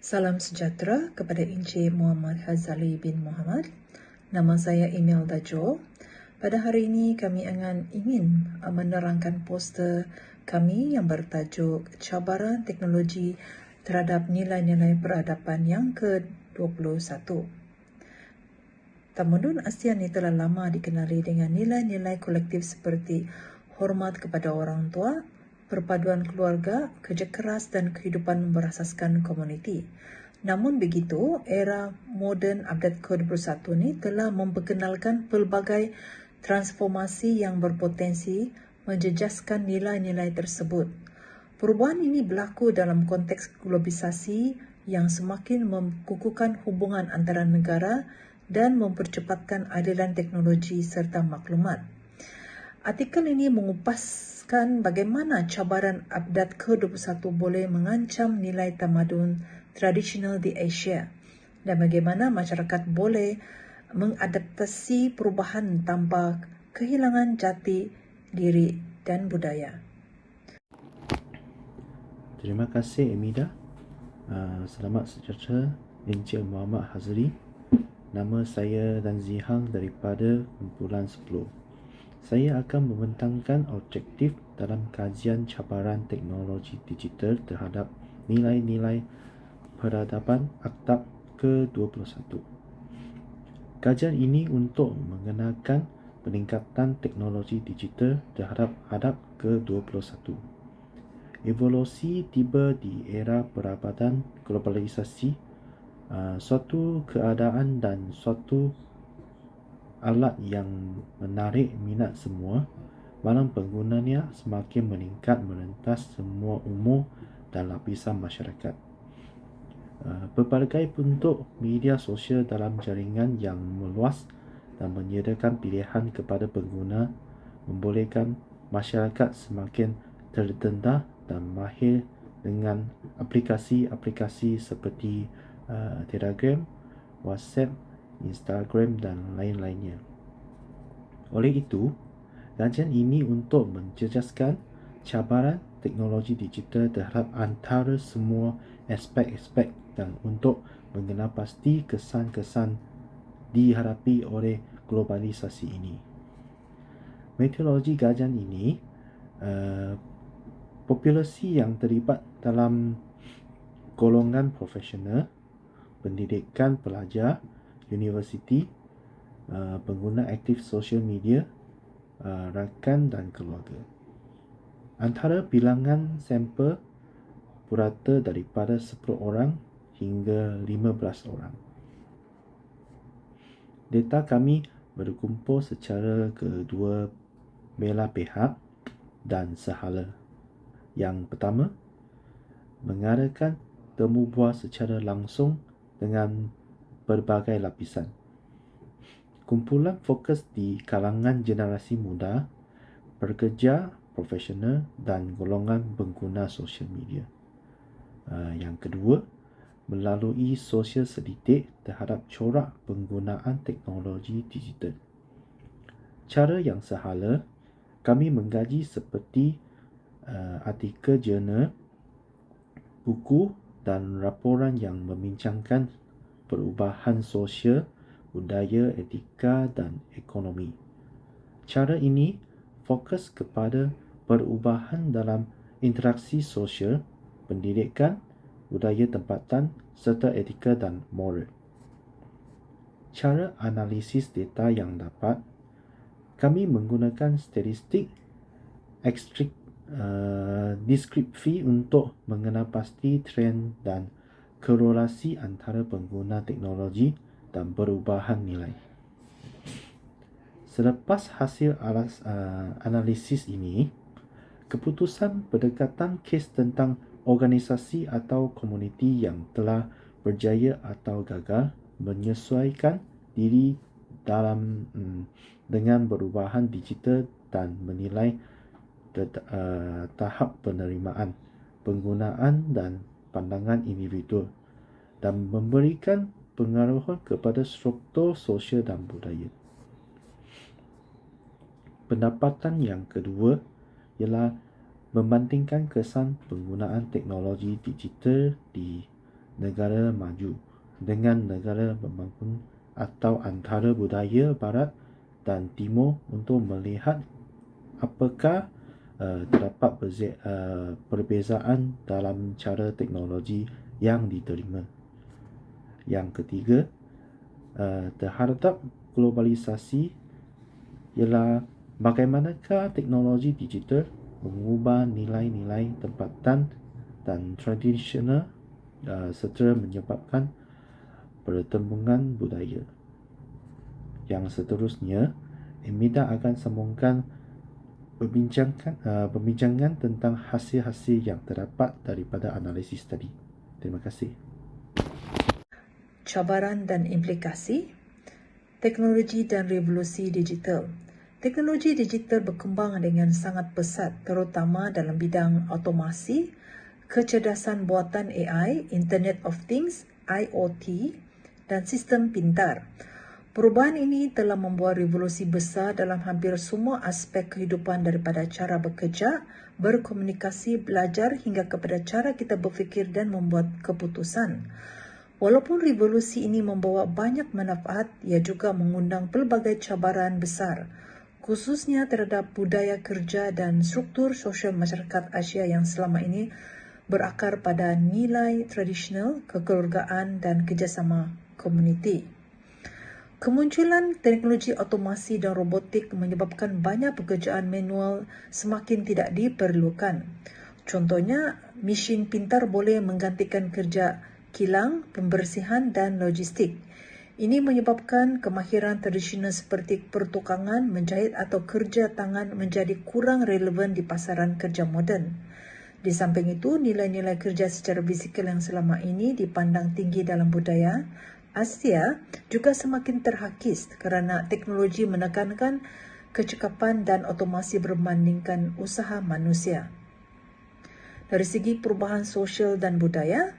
Salam sejahtera kepada Encik Muhammad Hazali bin Muhammad. Nama saya Imelda Jo. Pada hari ini kami akan ingin menerangkan poster kami yang bertajuk Cabaran Teknologi terhadap Nilai-Nilai Peradaban yang ke-21. Tamadun ASEAN ini telah lama dikenali dengan nilai-nilai kolektif seperti hormat kepada orang tua, perpaduan keluarga, kerja keras dan kehidupan berasaskan komuniti. Namun begitu, era moden update ke-21 ini telah memperkenalkan pelbagai transformasi yang berpotensi menjejaskan nilai-nilai tersebut. Perubahan ini berlaku dalam konteks globalisasi yang semakin mengukuhkan hubungan antara negara dan mempercepatkan adilan teknologi serta maklumat. Artikel ini mengupaskan bagaimana cabaran abad ke-21 boleh mengancam nilai tamadun tradisional di Asia dan bagaimana masyarakat boleh mengadaptasi perubahan tanpa kehilangan jati diri dan budaya. Terima kasih Emida. Uh, selamat sejahtera Encik Muhammad Hazri. Nama saya Dan Zihang daripada kumpulan 10. Saya akan membentangkan objektif dalam kajian cabaran teknologi digital terhadap nilai-nilai peradaban Aktab ke-21. Kajian ini untuk mengenakan peningkatan teknologi digital terhadap adab ke-21. Evolusi tiba di era perabatan globalisasi, uh, suatu keadaan dan suatu alat yang menarik minat semua malam penggunanya semakin meningkat merentas semua umur dan lapisan masyarakat. Berbagai bentuk media sosial dalam jaringan yang meluas dan menyediakan pilihan kepada pengguna membolehkan masyarakat semakin terdedah dan mahir dengan aplikasi-aplikasi seperti uh, Telegram, WhatsApp, Instagram dan lain-lainnya. Oleh itu, kajian ini untuk menjejaskan cabaran teknologi digital terhadap antara semua aspek-aspek dan untuk mengenal pasti kesan-kesan dihadapi oleh globalisasi ini. Metodologi kajian ini uh, populasi yang terlibat dalam golongan profesional, pendidikan pelajar, universiti, uh, pengguna aktif social media, uh, rakan dan keluarga. Antara bilangan sampel purata daripada 10 orang hingga 15 orang. Data kami berkumpul secara kedua belah pihak dan sehala. Yang pertama, mengadakan temu buah secara langsung dengan berbagai lapisan. Kumpulan fokus di kalangan generasi muda, pekerja, profesional dan golongan pengguna sosial media. Uh, yang kedua, melalui sosial sedikit terhadap corak penggunaan teknologi digital. Cara yang sehala, kami menggaji seperti uh, artikel jurnal, buku dan laporan yang membincangkan perubahan sosial, budaya, etika dan ekonomi. Cara ini fokus kepada perubahan dalam interaksi sosial, pendidikan, budaya tempatan serta etika dan moral. Cara analisis data yang dapat kami menggunakan statistik ekstrik uh, deskripsi untuk mengenal pasti trend dan korelasi antara pengguna teknologi dan perubahan nilai. Selepas hasil alas, uh, analisis ini, keputusan pendekatan kes tentang organisasi atau komuniti yang telah berjaya atau gagal menyesuaikan diri dalam um, dengan perubahan digital dan menilai uh, tahap penerimaan, penggunaan dan pandangan individu dan memberikan pengaruh kepada struktur sosial dan budaya. Pendapatan yang kedua ialah membandingkan kesan penggunaan teknologi digital di negara maju dengan negara pembangun atau antara budaya barat dan timur untuk melihat apakah uh, terdapat berze- uh, perbezaan dalam cara teknologi yang diterima. Yang ketiga, uh, terhadap globalisasi ialah bagaimanakah teknologi digital mengubah nilai-nilai tempatan dan tradisional uh, serta menyebabkan pertembungan budaya. Yang seterusnya, Emida akan sambungkan perbincangan, uh, perbincangan tentang hasil-hasil yang terdapat daripada analisis tadi. Terima kasih. Cabaran dan implikasi teknologi dan revolusi digital. Teknologi digital berkembang dengan sangat pesat terutama dalam bidang automasi, kecerdasan buatan AI, Internet of Things, IoT dan sistem pintar. Perubahan ini telah membuat revolusi besar dalam hampir semua aspek kehidupan daripada cara bekerja, berkomunikasi, belajar hingga kepada cara kita berfikir dan membuat keputusan. Walaupun revolusi ini membawa banyak manfaat, ia juga mengundang pelbagai cabaran besar, khususnya terhadap budaya kerja dan struktur sosial masyarakat Asia yang selama ini berakar pada nilai tradisional, kekeluargaan dan kerjasama komuniti. Kemunculan teknologi otomasi dan robotik menyebabkan banyak pekerjaan manual semakin tidak diperlukan. Contohnya, mesin pintar boleh menggantikan kerja kilang, pembersihan dan logistik. Ini menyebabkan kemahiran tradisional seperti pertukangan, menjahit atau kerja tangan menjadi kurang relevan di pasaran kerja moden. Di samping itu, nilai-nilai kerja secara fizikal yang selama ini dipandang tinggi dalam budaya Asia juga semakin terhakis kerana teknologi menekankan kecekapan dan otomasi berbandingkan usaha manusia. Dari segi perubahan sosial dan budaya,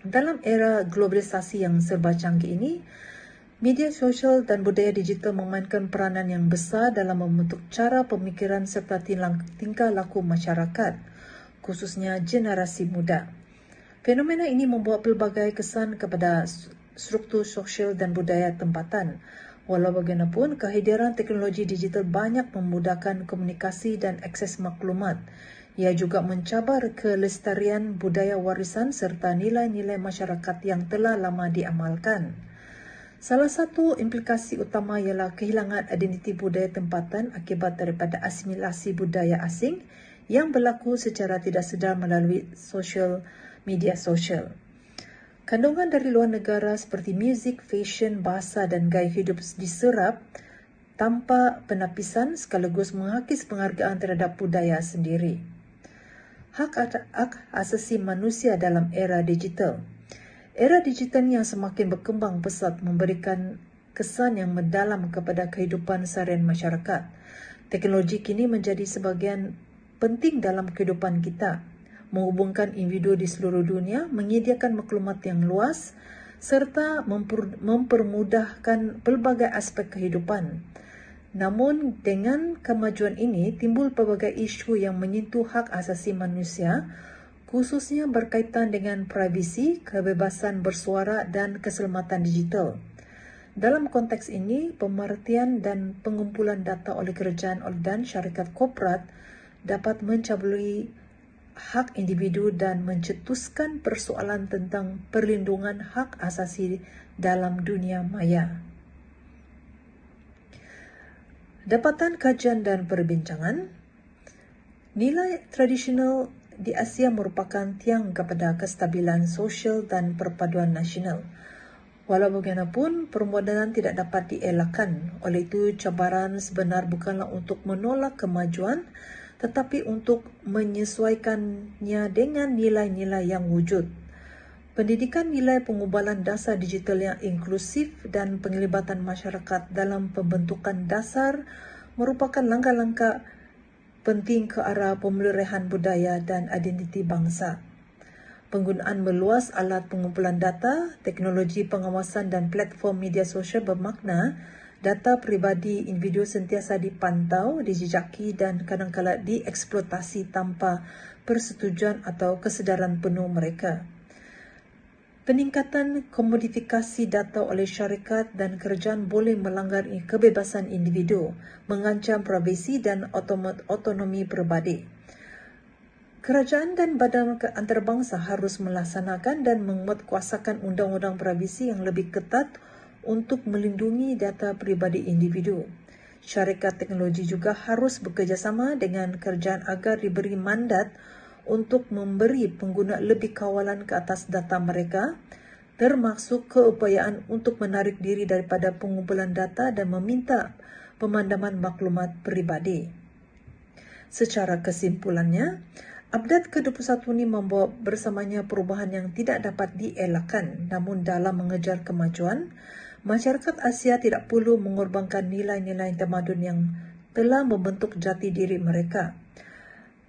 dalam era globalisasi yang serba canggih ini, media sosial dan budaya digital memainkan peranan yang besar dalam membentuk cara pemikiran serta tingkah laku masyarakat, khususnya generasi muda. Fenomena ini membuat pelbagai kesan kepada struktur sosial dan budaya tempatan. Walau bagaimanapun, kehadiran teknologi digital banyak memudahkan komunikasi dan akses maklumat. Ia juga mencabar kelestarian budaya warisan serta nilai-nilai masyarakat yang telah lama diamalkan. Salah satu implikasi utama ialah kehilangan identiti budaya tempatan akibat daripada asimilasi budaya asing yang berlaku secara tidak sedar melalui sosial media sosial. Kandungan dari luar negara seperti muzik, fashion, bahasa dan gaya hidup diserap tanpa penapisan sekaligus menghakis penghargaan terhadap budaya sendiri. Hak hak asasi manusia dalam era digital. Era digital yang semakin berkembang pesat memberikan kesan yang mendalam kepada kehidupan seharian masyarakat. Teknologi kini menjadi sebahagian penting dalam kehidupan kita menghubungkan individu di seluruh dunia, menyediakan maklumat yang luas serta memper, mempermudahkan pelbagai aspek kehidupan. Namun dengan kemajuan ini timbul pelbagai isu yang menyentuh hak asasi manusia khususnya berkaitan dengan privasi, kebebasan bersuara dan keselamatan digital. Dalam konteks ini, pemerhatian dan pengumpulan data oleh kerajaan dan syarikat korporat dapat mencabuli hak individu dan mencetuskan persoalan tentang perlindungan hak asasi dalam dunia maya. Dapatan kajian dan perbincangan Nilai tradisional di Asia merupakan tiang kepada kestabilan sosial dan perpaduan nasional. Walau bagaimanapun, permodalan tidak dapat dielakkan. Oleh itu, cabaran sebenar bukanlah untuk menolak kemajuan, tetapi untuk menyesuaikannya dengan nilai-nilai yang wujud. Pendidikan nilai pengubalan dasar digital yang inklusif dan penglibatan masyarakat dalam pembentukan dasar merupakan langkah-langkah penting ke arah pemeliharaan budaya dan identiti bangsa. Penggunaan meluas alat pengumpulan data, teknologi pengawasan dan platform media sosial bermakna data pribadi individu sentiasa dipantau, dijejaki dan kadang-kadang dieksploitasi tanpa persetujuan atau kesedaran penuh mereka. Peningkatan komodifikasi data oleh syarikat dan kerajaan boleh melanggar kebebasan individu, mengancam privasi dan otonomi peribadi. Kerajaan dan badan antarabangsa harus melaksanakan dan menguatkuasakan undang-undang privasi yang lebih ketat untuk melindungi data peribadi individu. Syarikat teknologi juga harus bekerjasama dengan kerajaan agar diberi mandat untuk memberi pengguna lebih kawalan ke atas data mereka termasuk keupayaan untuk menarik diri daripada pengumpulan data dan meminta pemandaman maklumat peribadi. Secara kesimpulannya, update ke-21 ini membawa bersamanya perubahan yang tidak dapat dielakkan namun dalam mengejar kemajuan, masyarakat Asia tidak perlu mengorbankan nilai-nilai tamadun yang telah membentuk jati diri mereka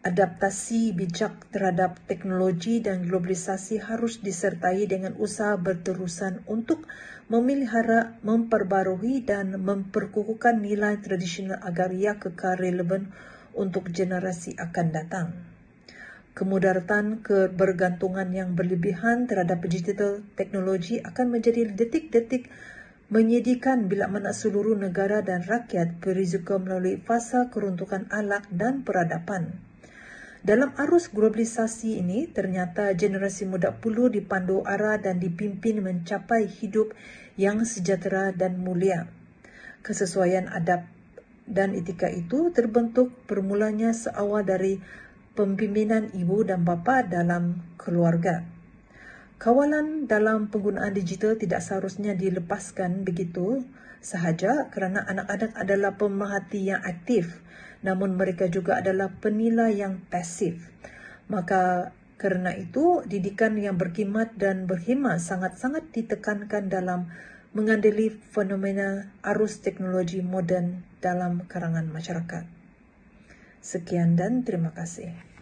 adaptasi bijak terhadap teknologi dan globalisasi harus disertai dengan usaha berterusan untuk memelihara, memperbarui dan memperkukuhkan nilai tradisional agar ia kekal relevan untuk generasi akan datang. Kemudaratan kebergantungan yang berlebihan terhadap digital teknologi akan menjadi detik-detik menyedihkan bila mana seluruh negara dan rakyat berisiko melalui fasa keruntukan alak dan peradaban. Dalam arus globalisasi ini, ternyata generasi muda perlu dipandu arah dan dipimpin mencapai hidup yang sejahtera dan mulia. Kesesuaian adab dan etika itu terbentuk permulanya seawal dari pembimbingan ibu dan bapa dalam keluarga. Kawalan dalam penggunaan digital tidak seharusnya dilepaskan begitu sahaja kerana anak-anak adalah pemerhati yang aktif namun mereka juga adalah penilai yang pasif. Maka kerana itu, didikan yang berkimat dan berhima sangat-sangat ditekankan dalam mengandali fenomena arus teknologi moden dalam karangan masyarakat. Sekian dan terima kasih.